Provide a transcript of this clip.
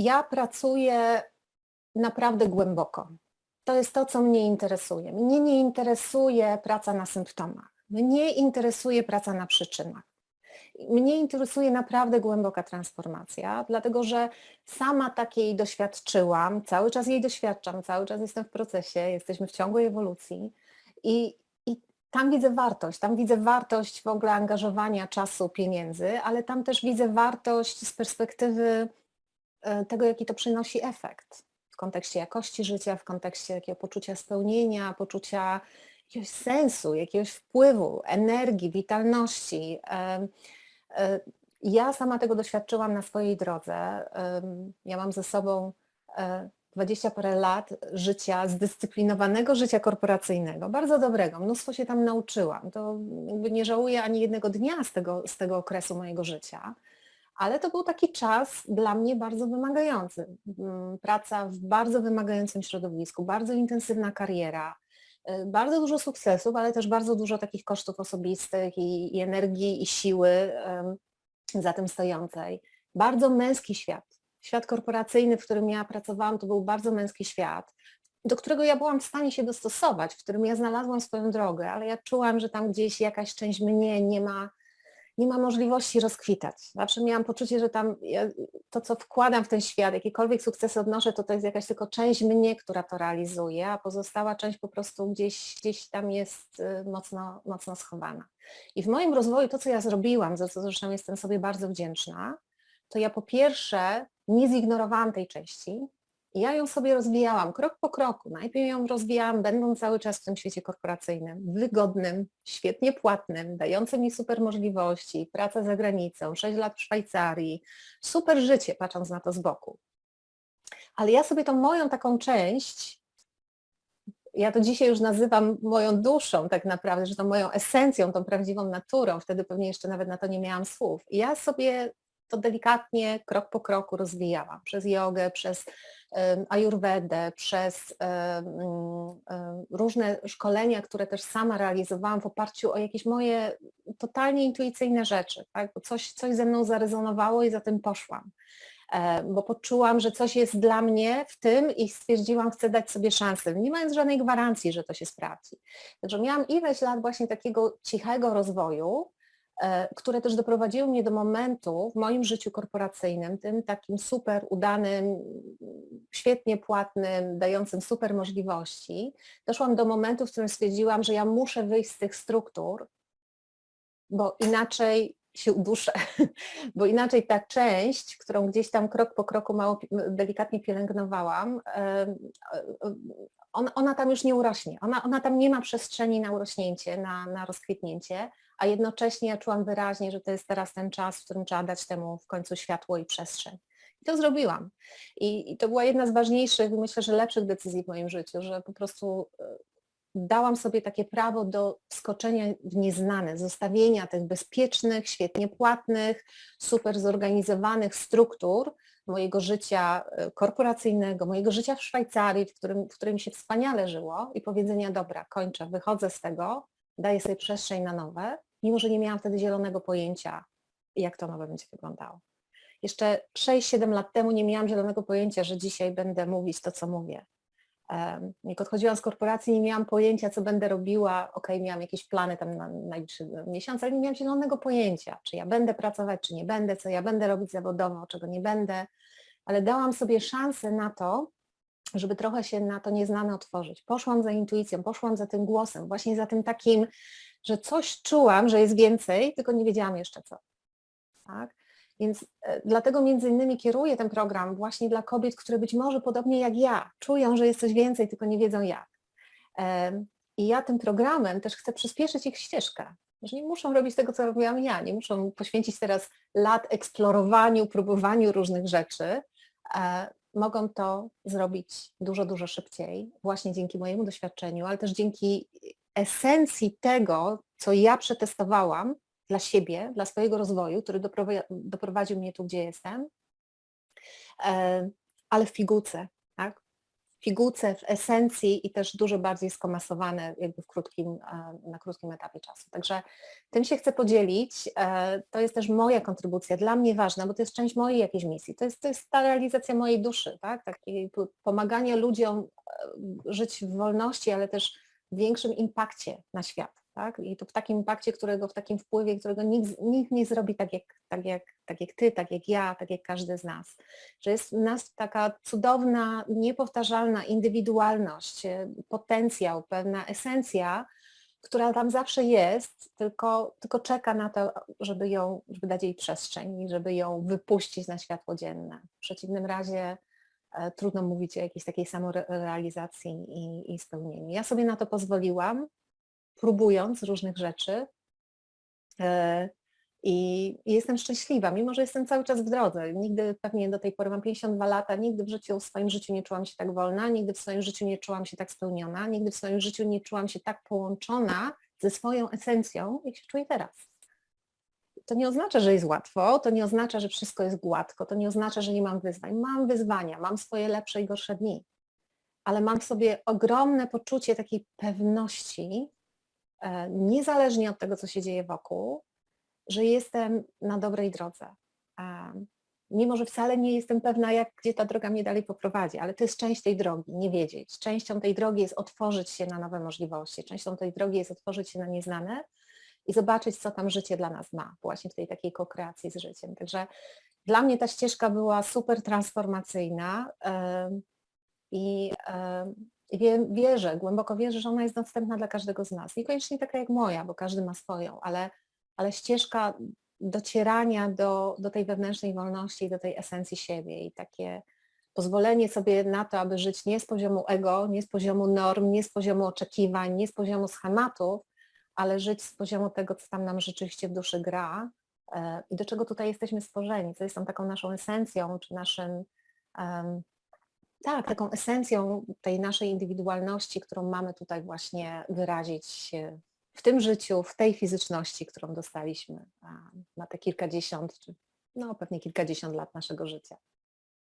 Ja pracuję naprawdę głęboko. To jest to, co mnie interesuje. Mnie nie interesuje praca na symptomach. Mnie interesuje praca na przyczynach. Mnie interesuje naprawdę głęboka transformacja, dlatego że sama takiej doświadczyłam, cały czas jej doświadczam, cały czas jestem w procesie, jesteśmy w ciągłej ewolucji i, i tam widzę wartość, tam widzę wartość w ogóle angażowania czasu, pieniędzy, ale tam też widzę wartość z perspektywy tego, jaki to przynosi efekt w kontekście jakości życia, w kontekście takiego poczucia spełnienia, poczucia jakiegoś sensu, jakiegoś wpływu, energii, witalności. E, Ja sama tego doświadczyłam na swojej drodze. Ja mam ze sobą e, 20 parę lat życia, zdyscyplinowanego życia korporacyjnego, bardzo dobrego. Mnóstwo się tam nauczyłam. To nie żałuję ani jednego dnia z tego, z tego okresu mojego życia. Ale to był taki czas dla mnie bardzo wymagający. Mm, Praca w bardzo wymagającym środowisku, bardzo intensywna kariera, y, bardzo dużo sukcesów, ale też bardzo dużo takich kosztów osobistych i, i energii i siły em, za tym stojącej. Bardzo męski świat. Świat korporacyjny, w którym ja pracowałam, to był bardzo męski świat, do którego ja byłam w stanie się dostosować, w którym ja znalazłam swoją drogę, ale ja czułam, że tam gdzieś jakaś część mnie nie ma, nie ma możliwości rozkwitać. Zawsze miałam poczucie, że tam ja, to, co wkładam w ten świat, jakiekolwiek sukcesy odnoszę, to to jest jakaś tylko część mnie, która to realizuje, a pozostała część po prostu gdzieś, gdzieś tam jest y, mocno, mocno schowana. I w moim rozwoju to, co ja zrobiłam, za co zresztą jestem sobie bardzo wdzięczna, to ja po pierwsze nie zignorowałam tej części, i ja ją sobie rozwijałam krok po kroku. Najpierw ją rozwijałam, będąc cały czas w tym świecie korporacyjnym, wygodnym, świetnie płatnym, dającym mi super możliwości, praca za granicą, 6 lat w Szwajcarii, super życie, patrząc na to z boku. Ale ja sobie tą moją taką część, ja to dzisiaj już nazywam moją duszą tak naprawdę, że tą moją esencją, tą prawdziwą naturą, wtedy pewnie jeszcze nawet na to nie miałam słów. I ja sobie to delikatnie, krok po kroku rozwijałam. Przez jogę, przez em, ajurwedę, przez różne szkolenia, które też sama realizowałam w oparciu o jakieś moje totalnie intuicyjne rzeczy, tak? bo coś, coś ze mną zarezonowało i za tym poszłam. Bo poczułam, że coś jest dla mnie w tym i stwierdziłam, chcę dać sobie szansę, nie mając żadnej gwarancji, że to się sprawdzi. Także miałam ileś lat właśnie takiego cichego rozwoju, które też doprowadziły mnie do momentu w moim życiu korporacyjnym, tym takim super udanym, świetnie płatnym, dającym super możliwości, doszłam do momentu, w którym stwierdziłam, że ja muszę wyjść z tych struktur, bo inaczej się uduszę, bo inaczej ta część, którą gdzieś tam krok po kroku mało delikatnie pielęgnowałam, e, on, ona tam już nie urośnie, ona, ona tam nie ma przestrzeni na urośnięcie, na, na rozkwitnięcie, a jednocześnie ja czułam wyraźnie, że to jest teraz ten czas, w którym trzeba dać temu w końcu światło i przestrzeń. I to zrobiłam. I, I to była jedna z ważniejszych, myślę, że lepszych decyzji w moim życiu, że po prostu e, dałam sobie takie prawo do wskoczenia w nieznane, zostawienia tych bezpiecznych, świetnie płatnych, super zorganizowanych struktur mojego życia e, korporacyjnego, mojego życia w Szwajcarii, w którym, w którym się wspaniale żyło i powiedzenia, dobra, kończę, wychodzę z tego, daję sobie przestrzeń na nowe, mimo że nie miałam wtedy zielonego pojęcia, jak to nowe będzie wyglądało. Jeszcze 6-7 lat temu nie miałam zielonego pojęcia, że dzisiaj będę mówić to, co mówię. Jak odchodziłam z korporacji, nie miałam pojęcia, co będę robiła. Okej, miałam jakieś plany tam na najbliższy miesiąc, ale nie miałam zielonego pojęcia, czy ja będę pracować, czy nie będę, co ja będę robić zawodowo, czego nie będę. Ale dałam sobie szansę na to, żeby trochę się na to nieznane otworzyć. Poszłam za intuicją, poszłam za tym głosem, właśnie za tym takim, że coś czułam, że jest więcej, tylko nie wiedziałam jeszcze co. Tak? Więc e, dlatego między innymi kieruję ten program właśnie dla kobiet, które być może podobnie jak ja czują, że jest coś więcej, tylko nie wiedzą jak. I ja tym programem też chcę przyspieszyć ich ścieżkę, że nie muszą robić tego, co robiłam ja, nie muszą poświęcić teraz lat eksplorowaniu, próbowaniu różnych rzeczy. Mogą to zrobić dużo, dużo szybciej, właśnie dzięki mojemu doświadczeniu, ale też dzięki esencji tego, co ja przetestowałam dla siebie, dla swojego rozwoju, który doprowa- doprowadził mnie tu, gdzie jestem, e, ale w pigułce, pigułce, w esencji i też dużo bardziej skomasowane jakby w krótkim, e, na krótkim etapie czasu. Także tym się chcę podzielić. E, To jest też moja kontrybucja, dla mnie ważna, bo to jest część mojej jakiejś misji. To jest, to jest ta realizacja mojej duszy, tak? Takie po- pomaganie ludziom e, żyć w wolności, ale też w większym impakcie na świat. Tak? I to w takim impakcie, którego, w takim wpływie, którego nikt, nikt nie zrobi tak jak, tak, jak, tak jak ty, tak jak ja, tak jak każdy z nas. Że jest w nas taka cudowna, niepowtarzalna indywidualność, e, potencjał, pewna esencja, która tam zawsze jest, tylko, tylko czeka na to, żeby ją, żeby dać jej przestrzeń i żeby ją wypuścić na światło dzienne. W przeciwnym razie e, trudno mówić o jakiejś takiej samorealizacji i, i spełnieniu. Ja sobie na to pozwoliłam, próbując różnych rzeczy e, i jestem szczęśliwa, mimo że jestem cały czas w drodze. Nigdy pewnie do tej pory mam 52 lata, nigdy w życiu, w swoim życiu nie czułam się tak wolna, nigdy w swoim życiu nie czułam się tak spełniona, nigdy w swoim życiu nie czułam się tak połączona ze swoją esencją, jak się czuję teraz. To nie oznacza, że jest łatwo, to nie oznacza, że wszystko jest gładko, to nie oznacza, że nie mam wyzwań. Mam wyzwania, mam swoje lepsze i gorsze dni, ale mam w sobie ogromne poczucie takiej pewności, niezależnie od tego, co się dzieje wokół, że jestem na dobrej drodze. Em, Mimo, że wcale nie jestem pewna, jak, gdzie ta droga mnie dalej poprowadzi, ale to jest część tej drogi, nie wiedzieć. Częścią tej drogi jest otworzyć się na nowe możliwości, częścią tej drogi jest otworzyć się na nieznane i zobaczyć, co tam życie dla nas ma, właśnie w tej takiej kokreacji z życiem. Także dla mnie ta ścieżka była super transformacyjna em, i wierzę, głęboko wierzę, że ona jest dostępna dla każdego z nas. Niekoniecznie taka jak moja, bo każdy ma swoją, ale, ale ścieżka docierania do, do tej wewnętrznej wolności i do tej esencji siebie i takie pozwolenie sobie na to, aby żyć nie z poziomu ego, nie z poziomu norm, nie z poziomu oczekiwań, nie z poziomu schematów, ale żyć z poziomu tego, co tam nam rzeczywiście w duszy gra e, i do czego tutaj jesteśmy stworzeni, co jest tą taką naszą esencją, czy naszym, em, tak, taką esencją tej naszej indywidualności, którą mamy tutaj właśnie wyrazić e, w tym życiu, w tej fizyczności, którą dostaliśmy na te kilkadziesiąt, no pewnie kilkadziesiąt lat naszego życia.